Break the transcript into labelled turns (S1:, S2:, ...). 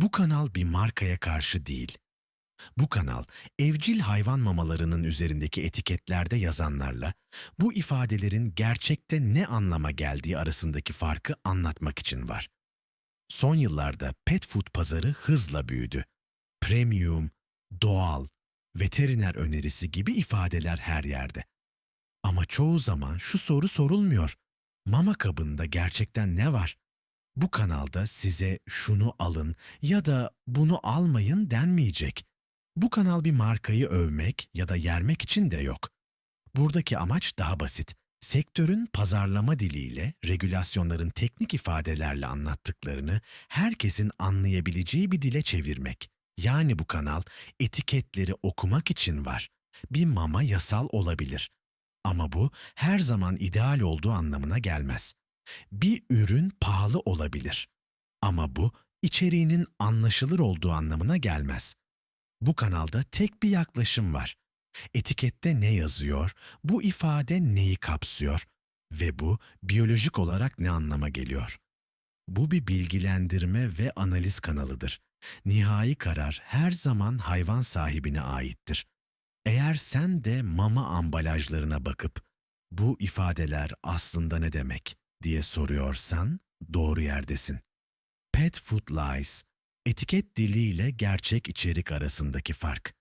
S1: Bu kanal bir markaya karşı değil. Bu kanal evcil hayvan mamalarının üzerindeki etiketlerde yazanlarla bu ifadelerin gerçekte ne anlama geldiği arasındaki farkı anlatmak için var. Son yıllarda pet food pazarı hızla büyüdü. Premium, doğal, veteriner önerisi gibi ifadeler her yerde. Ama çoğu zaman şu soru sorulmuyor. Mama kabında gerçekten ne var? Bu kanalda size şunu alın ya da bunu almayın denmeyecek. Bu kanal bir markayı övmek ya da yermek için de yok. Buradaki amaç daha basit. Sektörün pazarlama diliyle, regülasyonların teknik ifadelerle anlattıklarını herkesin anlayabileceği bir dile çevirmek. Yani bu kanal etiketleri okumak için var. Bir mama yasal olabilir. Ama bu her zaman ideal olduğu anlamına gelmez. Bir ürün pahalı olabilir. Ama bu içeriğinin anlaşılır olduğu anlamına gelmez. Bu kanalda tek bir yaklaşım var. Etikette ne yazıyor, bu ifade neyi kapsıyor ve bu biyolojik olarak ne anlama geliyor? Bu bir bilgilendirme ve analiz kanalıdır. Nihai karar her zaman hayvan sahibine aittir. Eğer sen de mama ambalajlarına bakıp bu ifadeler aslında ne demek diye soruyorsan doğru yerdesin. Pet Food Lies, etiket diliyle gerçek içerik arasındaki fark.